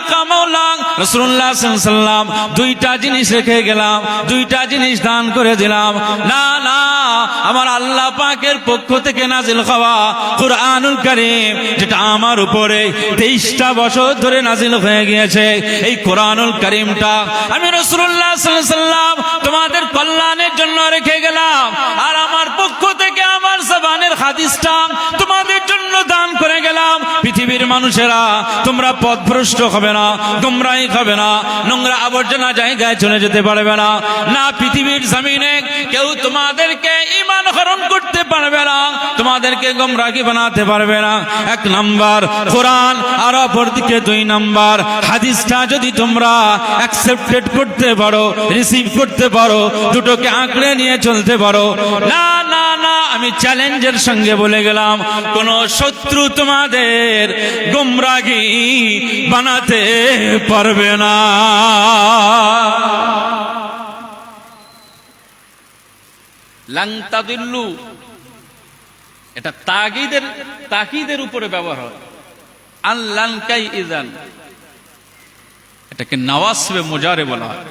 كما আলাইহি সাল্লাম দুইটা জিনিস রেখে গেলাম, দুইটা জিনিস দান করে দিলাম। না না, আমার আল্লাহ পাকের পক্ষ থেকে নাজিল হওয়া কুরআনুল কারীম, যেটা আমার উপরে তেইশটা বছর ধরে নাজিল হয়ে গিয়েছে, এই কোরআনুল কারীমটা আমি সাল্লাল্লাহু সাল্লাম তোমাদের কল্যাণের জন্য রেখে গেলাম, আর আমার পক্ষ থেকে আমার জবানের হাদিসটা তোমাদের জন্য দান করে গেলাম। পৃথিবীর মানুষেরা, তোমরা পথভ্রষ্ট হবে না গোমরাই হবে না। নোংরা আবর্জনা জায়গায় চলে যেতে পারবে না। না পৃথিবীর জমিনে কেউ তোমাদেরকে ইমান করতে পারবে না, তোমাদেরকে গোমরাগি বানাতে পারবে না। এক নাম্বার, কোরআন আর অপরদিকে দুই নাম্বার। হাদিসটা যদি তোমরা অ্যাকসেপ্টেড করতে পারো রিসিভ করতে পারো, দুটোকে আঁকড়ে নিয়ে চলতে পারো। না না না, আমি চ্যালেঞ্জের সঙ্গে বলে গেলাম, কোন শত্রু তোমাদের গোমরাগি বানাতে পারবে না। লাংতাদিল্লু এটা তাগিদের তাকিদের উপরে ব্যবহার হয়। আল্লানকাই ইজান। এটাকে নওয়াসবে মোজারে বলা হয়।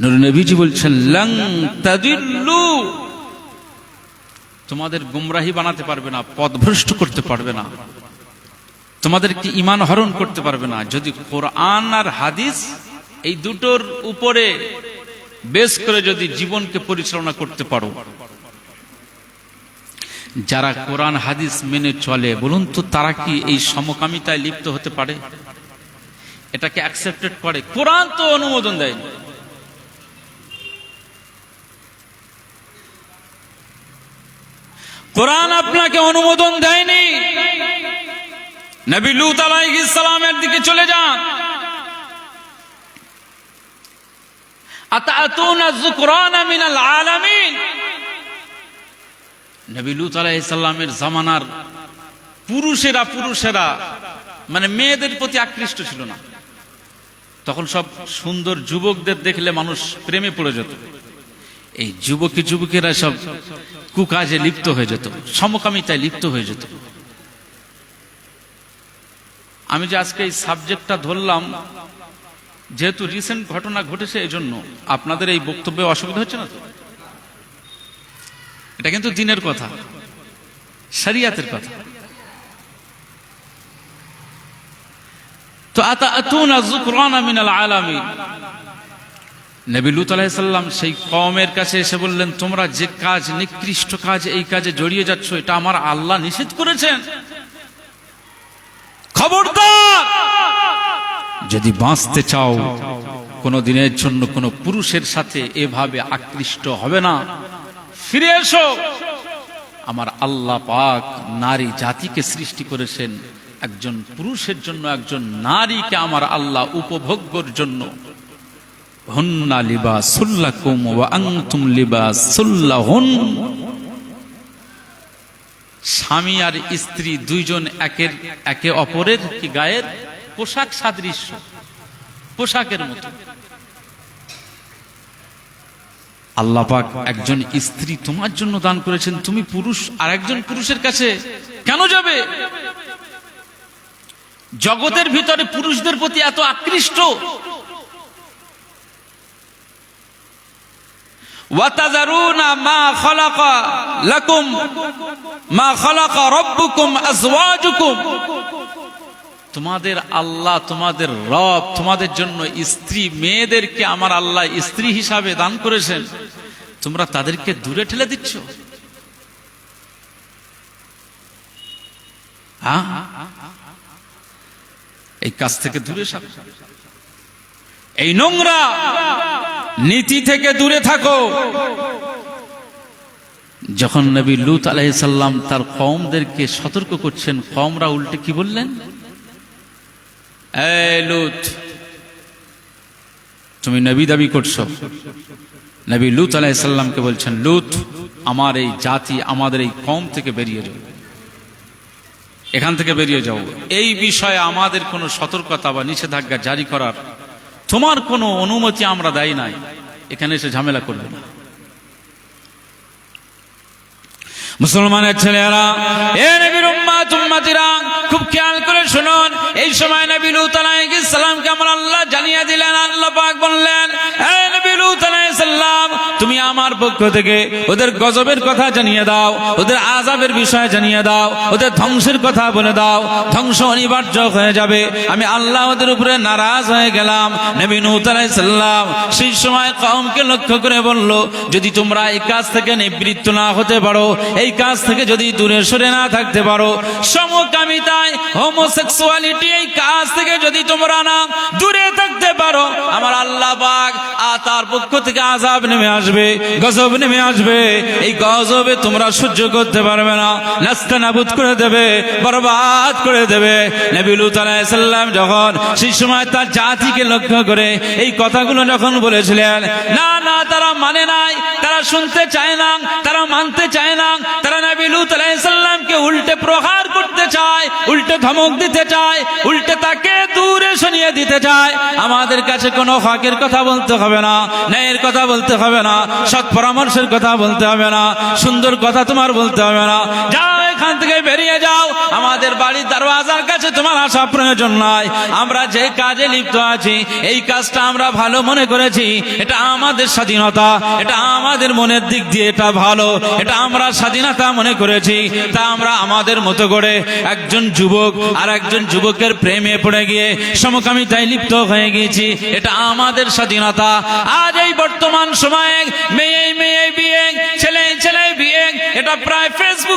নবীজি বলছেন, লং তাদিল্লু। তোমাদের গুমরাহি বানাতে পারবে না, পদভ্রষ্ট করতে পারবে না। তোমাদেরকে ইমান হরণ করতে পারবে না। যদি কোরআন আর হাদিস এই দুটোর উপরে বেশ করে যদি জীবনকে পরিচালনা করতে পারো। যারা কোরআন, হাদিস মেনে চলে, বলুন তো তারা কি এই সমকামিতায় লিপ্ত হতে পারে? এটাকে অ্যাকসেপ্টেড করে। কোরআন তো অনুমোদন দেয়নি কোরআন আপনাকে অনুমোদন দেয়নি। নবী লুত আলাইহিস সালামের দিকে চলে যান। আতাতুনা যুকরানা মিনাল আলামিন? নবী লুত আলাইহিস সালামের জামানার পুরুষেরা পুরুষেরা মানে মেয়েদের প্রতি আকৃষ্ট ছিল না। তখন সব সুন্দর যুবকদের দেখলে মানুষ প্রেমে পড়ে যেত। এই যুবকী যুবকেরা সব কুকাজে লিপ্ত হয়ে যেত, সমকামিতায় লিপ্ত হয়ে যেত। আমি যে আজকে এই সাবজেক্টটা ধরলাম যেহেতু রিসেন্ট ঘটনা ঘটেছে এই জন্য আপনাদের এই বক্তব্যে অসুবিধা হচ্ছে না তো? এটা কিন্তু দিনের কথা। শরিয়াতের কথা। তো আতা আতুনা যুকরানা মিনাল আলামিন নবী লুত আলাইসাল্লাম সেই কমের কাছে এসে বললেন, তোমরা যে কাজ, নিকৃষ্ট কাজ, এই কাজে জড়িয়ে যাচ্ছ, এটা আমার আল্লাহ নিষেধ করেছেন। যদি বাঁচতে চাও, কোনো দিনের জন্য কোনো পুরুষের সাথে এভাবে আকৃষ্ট হবে না। ফিরে এসো। আমার আল্লাহ পাক নারী জাতিকে সৃষ্টি করেছেন একজন পুরুষের জন্য, একজন নারীকে আমার আল্লাহ উপভোগ্যর জন্য। হন্না আনতুম লিবাসুল্লাহুন। স্বামী আর স্ত্রী দুইজন একের, একে অপরের কি গায়ের? পোশাক সাদৃশ্য। পোশাকের মতো। আল্লাহ পাক একজন স্ত্রী তোমার জন্য দান করেছেন, তুমি পুরুষ আর একজন পুরুষের কাছে কেন যাবে? জগতের ভিতরে পুরুষদের প্রতি এত আকৃষ্ট। মা খালাকা মা রাব্বুকুম আজওয়াজুকুম। তোমাদের আল্লাহ, তোমাদের রব, তোমাদের জন্য স্ত্রী, মেয়েদেরকে আমার আল্লাহ স্ত্রী হিসাবে দান করেছেন। তোমরা তাদেরকে দূরে ঠেলে দিচ্ছ। এই কাজ থেকে দূরে এই নোংরা নীতি থেকে দূরে থাকো। যখন নবী লুত আলাইসাল্লাম তার কমদেরকে সতর্ক করছেন কমরা উল্টে কি বললেন? তুমি নবী দাবি করছ। নবী লুত আলাইসাল্লামকে বলছেন, লুত, আমার এই জাতি আমাদের এই কম থেকে বেরিয়ে যাও। এখান থেকে বেরিয়ে যাও। এই বিষয়ে আমাদের কোনো সতর্কতা বা নিষেধাজ্ঞা জারি করার তোমার কোনো অনুমতি আমরা দেয় নাই। এখানে এসে ঝামেলা করবে না। মুসলমানের ছেলেরা খুব খেয়াল করে ईसमाय नबी लूत सलाम के তুমি আমার পক্ষ থেকে ওদের গজবের কথা জানিয়ে দাও, ওদের আযাবের বিষয় জানিয়ে দাও, ওদের ধ্বংসের কথা বলে দাও, ধ্বংস অনিবার্য হয়ে যাবে। আমি আল্লাহ ওদের উপরে নারাজ হয়ে গেলাম। নবী সালাম সেই সময় কওমকে লক্ষ্য করে বলল, যদি তোমরা এই কাজ থেকে নিবৃত্ত না হতে পারো, এই কাজ থেকে যদি দূরে সরে না থাকতে পারো, সমকামিতায় হোমোসেক্সুয়ালিটি এই কাজ থেকে যদি তোমরা না দূরে থাকতে পারো, আমার আল্লাহ পাক আর তার পক্ষ থেকে আজাব নেমে আসবে। গজব নেমে আসবে। এই গজবে তোমরা সহ্য করতে পারবে না। নাস্তা নাবুদ করে দেবে, বরবাদ করে দেবে। নবী লুত যখন সেই সময় তার জাতিকে লক্ষ্য করে এই কথাগুলো যখন বলেছিলেন, না না, তারা মানে নাই, তারা শুনতে চায় না, তারা মানতে চায় না, তারা নবী লুত আলাইহিস উল্টে প্রহার করতে চায়, উল্টে ধমক দিতে চায়, উল্টে তাকে সরিয়ে দিতে চায়, আমাদের কাছে কোনো হকের কথা বলতে হবে না, ন্যায়ের কথা বলতে হবে না, সৎ পরামর্শের কথা বলতে হবে না, সুন্দর কথা তোমার বলতে হবে না। যাও এখান থেকে বেরিয়ে যাও। আমাদের বাড়ির দরওয়াজার কাছে তোমার আসা প্রয়োজন নাই আমরা যে কাজে লিপ্ত আছি, এই কাজটা আমরা ভালো মনে করেছি। এটা আমাদের স্বাধীনতা, এটা আমাদের মনের দিক দিয়ে এটা ভালো। এটা আমরা স্বাধীনতা মনে করেছি, তা আমরা আমাদের মতো করে একজন যুবক আর একজন যুবকের প্রেমে পড়ে গিয়ে সমকামিতায় লিপ্ত হয়ে গিয়েছি। এটা আমাদের স্বাধীনতা। আজ এই বর্তমান সময়ে মেয়ে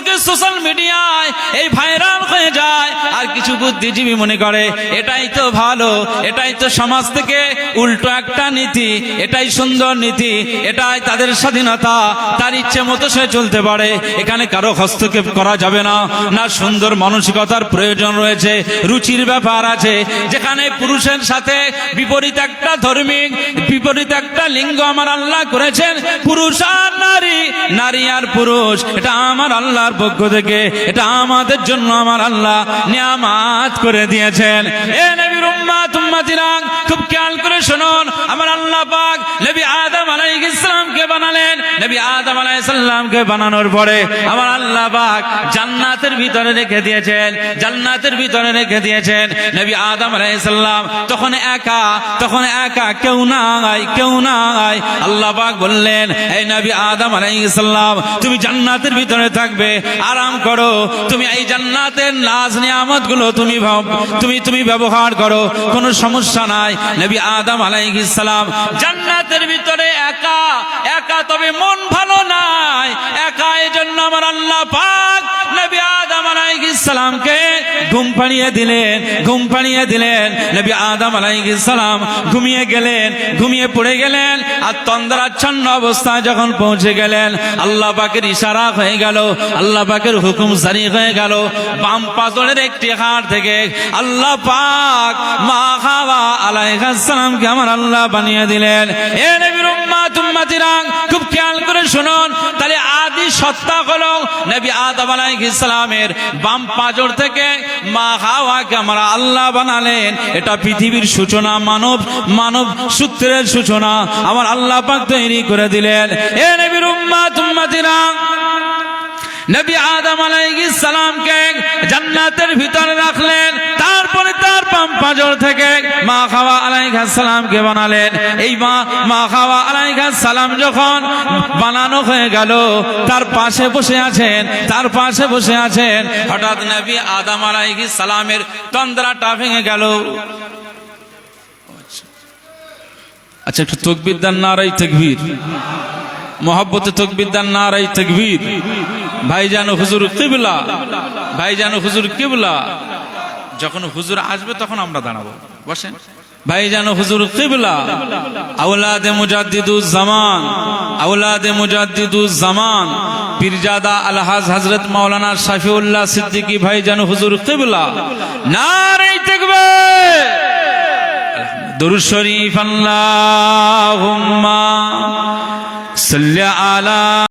ফেসবুকে সোশ্যাল মিডিয়ায় এই ভাইরাল হয়ে যায়, আর কিছু বুদ্ধিজীবী মনে করে, এটাই তো ভালো, এটাই তো সমাজ থেকে উল্টো একটা নীতি, এটাই সুন্দর নীতি, এটাই তাদের স্বাধীনতা, তার ইচ্ছে মতো সে চলতে পারে, এখানে কারও হস্তক্ষেপ করা যাবে না। না, সুন্দর মানসিকতার প্রয়োজন রয়েছে, রুচির ব্যাপার আছে, যেখানে পুরুষের সাথে বিপরীত একটা ধর্মিক, বিপরীত একটা লিঙ্গ আমার আল্লাহ করেছেন, পুরুষ আর নারী নারী আর পুরুষ, এটা আমার আল্লাহর পক্ষ থেকে এটা আমাদের জন্য আমার আল্লাহ নিয়ামাত করে দিয়েছেন। এ নবীর উম্মাত, উম্মাতিরাং, খুব খেয়াল করে শুনুন। আমার আল্লাহ পাক নবী আদম আলাইহিস সালামকে বানালেন। নবী আদম আলাইহিস সালামকে বানানোর পরে আমার আল্লাহ পাক জান্নাতের ভিতরে রেখে দিয়েছেন, জান্নাতের ভিতরে রেখে দিয়েছেন। নবী আদম আলাইহিস সালাম তখন একা তখন একা কেউ নাই কেউ নাই। আল্লাহ পাক বললেন, এই নবী আদম আলাইহিস সালাম তুমি জান্নাতের ভিতরে থাকবে, আরাম করো। তুমি এই জান্নাতের নাজ নিয়ামতগুলো তুমি তুমি তুমি ব্যবহার করো, কোনো সমস্যা নাই। নবী আদম আলাইহিস সালাম জান্নাতের ভিতরে একা একা তবে মন ভালো নাই। একা জন্য আমার আল্লাহ পাক নবী সালামকে ঘুম পাড়িয়ে দিলেন, ঘুম পাড়িয়ে দিলেন। নবী আদম সালাম ঘুমিয়ে গেলেন, ঘুমিয়ে পড়ে গেলেন আর তন্দ্রাচ্ছন্ন অবস্থায় যখন পৌঁছে গেলেন, আল্লাহ পাকের ইশারা হয়ে গেল, আল্লাহ পাকের হুকুম জারি হয়ে গেল। বাম পাজরের একটি হাড় থেকে আল্লাহ পাক মা খাওয়া আলাইহিস সালামকে আমার আল্লাহ বানিয়ে দিলেন। এ নবীর উম্মাত, উম্মাতিরা, খুব খেয়াল করে শুনুন। তাহলে আদি সত্তা হলো নবী আদম আলাইহিস সালামের বাম পাজর থেকে মা হাওয়াকে আমরা আল্লাহ বানালেন। এটা পৃথিবীর সূচনা, মানব মানব সূত্রের সূচনা। আমার আল্লাহ পাক তৈরি করে দিলেন। এ নবীর উম্মা তুম্মাতিরা নবী আদম আলাইহিস সালামকে জান্নাতের ভিতরে রাখলেন। তারপরে তার পাম পাজর থেকে খাওয়া আলাইহিস সালামকে বানালেন? এই মা মা খাওয়া সালাম যখন বানানো হয়ে গেল, তার পাশে বসে আছেন, তার পাশে বসে আছেন, হঠাৎ নবী আদম আলাইহিস সালামের তন্দ্রাটা ভেঙে গেল। আচ্ছা একটু তকবির নারাই তকবীর। মোহাব্বতে তকবিদ্দার নারাই তকবীর। ভাইজান হুজুর কিবলা। ভাইজান হুজুর কিবলা। যখন হুজুর আসবে, তখন আমরা দাঁড়াবো। বসেন। ভাইজান হুজুর কিবলা। আওলাদে মুজাদ্দিদুজ জামান। আওলাদে মুজাদ্দিদুজ জামান। পীরজাদা আলহাজ হযরত মাওলানা শাফিউল্লাহ সিদ্দিকী ভাইজান হুজুর কিবলা। নারাই তকবীর দরুদ শরীফ আল্লাহুম্মা সাল্লি আলা